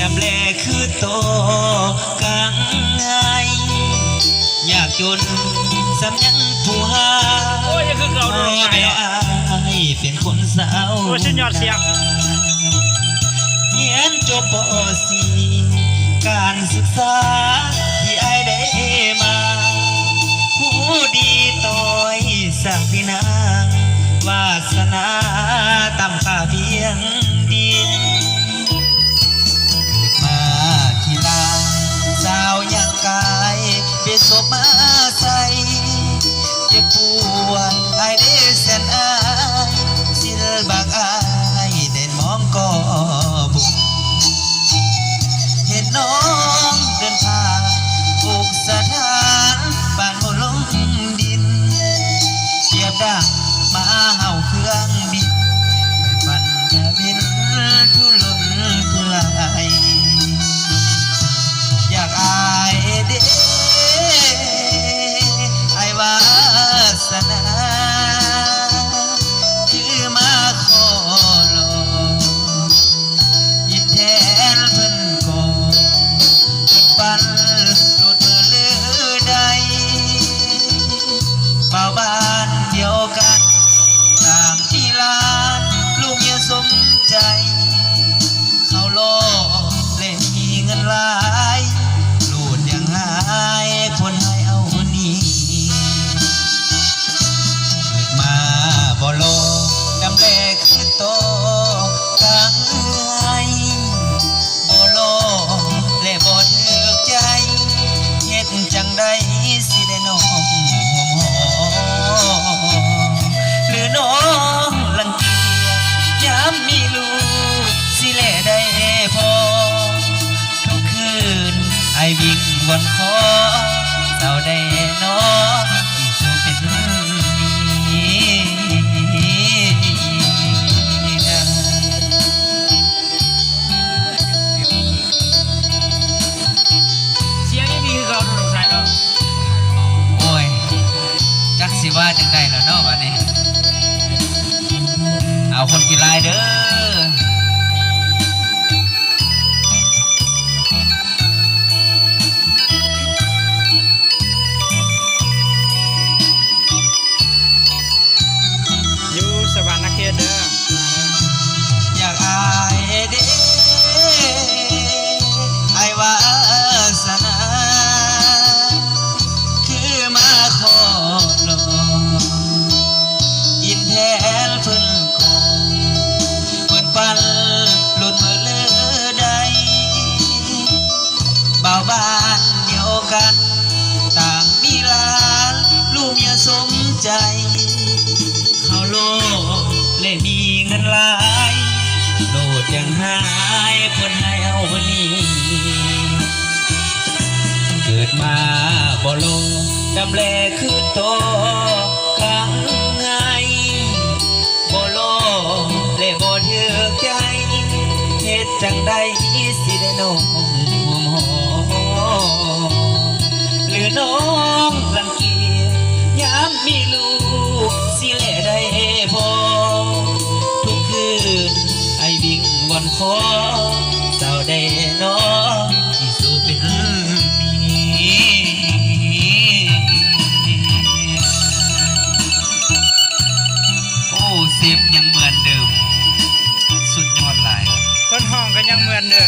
น้ำแลคือโตกังไงอยากจนสำยังผู้หาโอ้ยยังคือเก่าพ่เนาะอไงแม่เนาะเป็นคนสาวโอ้ยสุดยอดเสียงเรียนจบปสีการศึกษาที่ไอได้มาผู้ดีต่อยสักดินาวาสนาต่ำค่าเพียง ทุ วิ่วนคอเศร้าได้นอนที่สูเป็นนี้เสียงยังมีคือเก่าเนาะใส่เนาะโอ้ยจักสิว่าจังได้แล้วเนาะวันนี้ เอาคนกีฬายเด้อ กัน ต่างมีหลานลูกเมียสมใจ เขาโลกเลยมีเงินหลายโลดยังหายคนให้เอาวันนี้ เกิดมาบ่ลงดำแลคือโตขังไงบ่โลเลบ่เถือกใจเฮ็ดจังใดสิได้น้อง มมีลูกสิแลได้พอ ทุกคืนไอวิ่งวันคอเจ้าได้นอนที่สู่เป็นโอ้เสียงยังเหมือนเดิม สุดยอดหลายคนห้องก็ยังเหมือนเด้อ